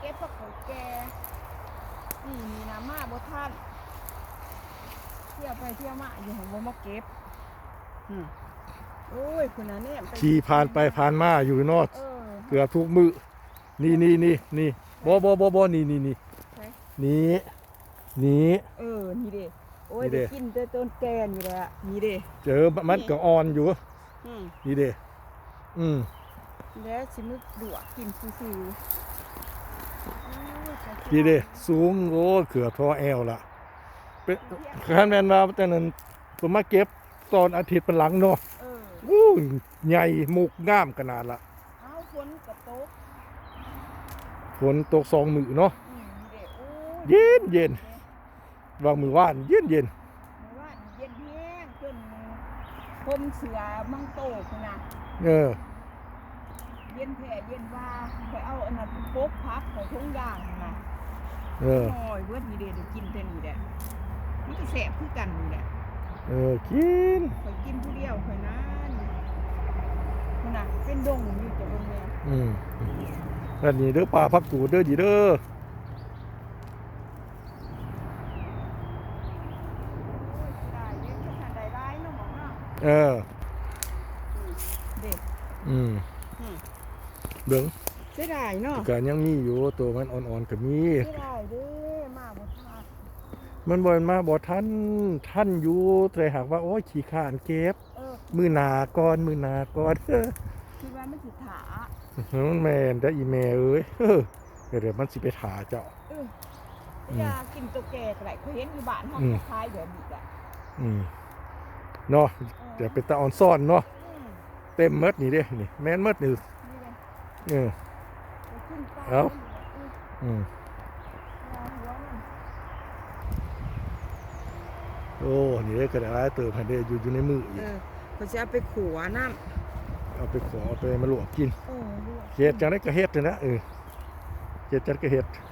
เก็บผักกูดแกนี่มีน้ำมาบ่ท่านเที่ยวไปเที่ยวมาอยู่ของบ่มาเก็บอืมโอ้ยคุณน่ะเนี่ยขี่ผ่านไปผ่านมาอยู่เนอดเออเกือบทุกมือนี่นี่นี่นี่บ่บ่บ่บ่นี่นี่นี่ใช่นี่นี่เออนี่เด้โอ้ยนี่เด้ได้กินแต่ต้นแกนอยู่แล้วอะนี่เด้เจอมันก็อ่อนอยู่อืมนี่เด้อืมแล้วสิมึกดวกกินซื่อๆโอ้ ยขอกินี่เด้สูงโอ้เกือบทอแอวละเป็นคันแม่นว่าแต่นั้นผมมาเก็บตอนอาทิตย์เป็นหลังเนาะเอออู้ใหญ่มุกงามขนาดละเอาฝนกับโต๊ะฝนตกสองมือเนาะอืมนี่เด้โอ้ยเย็นเย็นวางมือว่านเย็นเย็นเมื่อวานเย็นแห้งจนพมเสือมังโตกนะเออเย็นแผ่เย็นว่าไปเอาอันนั้นโป๊กพักของทุ่งยางนะ เออ โอ้ยเบิดนี่เด้เดี๋ยวกินแต่นี่แหละมันก็แสบคือกันนี่แหละเออกินคอยกินผู้เดียวคอยนะนี่มันน่ะเป็นดงอยู่จะบนเนี่ยอืมนั่นนี่เด้อปลาพักกูดเด้อดีเด้อโอ้ยสิได้เย็นก็ทันได้ร้ายเนาะหมอเนาะเออเด็กอืมอืม เบิ่งเสียดายเนาะก็ยังมีอยู่ตัวมันอ่อนๆก็มี เสียดายเด้มาบ่ทันมันบ่มาบ่ทันท่านอยู่แต่หากว่าโอ้ยขี้ข้านเก็บ เออมือหนาก่อนมือหนาก่อนคือว่ามันสิถามันแม่นได้ออีแม่เอ้ยเออเดี๋ยวเดี๋ยวมันสิไปถาเจ้า เอออืมอยากกินตุ๊กแกก็ได้เคยเห็นอยู่บ้านห้องอืม คล้ายๆแบบนี้แหละอืมเนาะเดี๋ยวเป็นตาอ่อนซ่อนเนาะอืมเต็มเมดนี่เด้นี่แม่นเมดนี่นี่เลยเออไปขึ้นต เอ้าอืมอืมเอาหัวมันโอ้นี่ได้กระดาษเติมให้ได้อยู่อยู่ในมืออีเอกอเขาจะเอาไปขัวน้เอาไปขอเอาไปมาลวกกินำเออลวกเฮ็ดจังได๋ก็เฮ็ดนั่นนะเออเฮ็ดจังก็เฮ็ดเ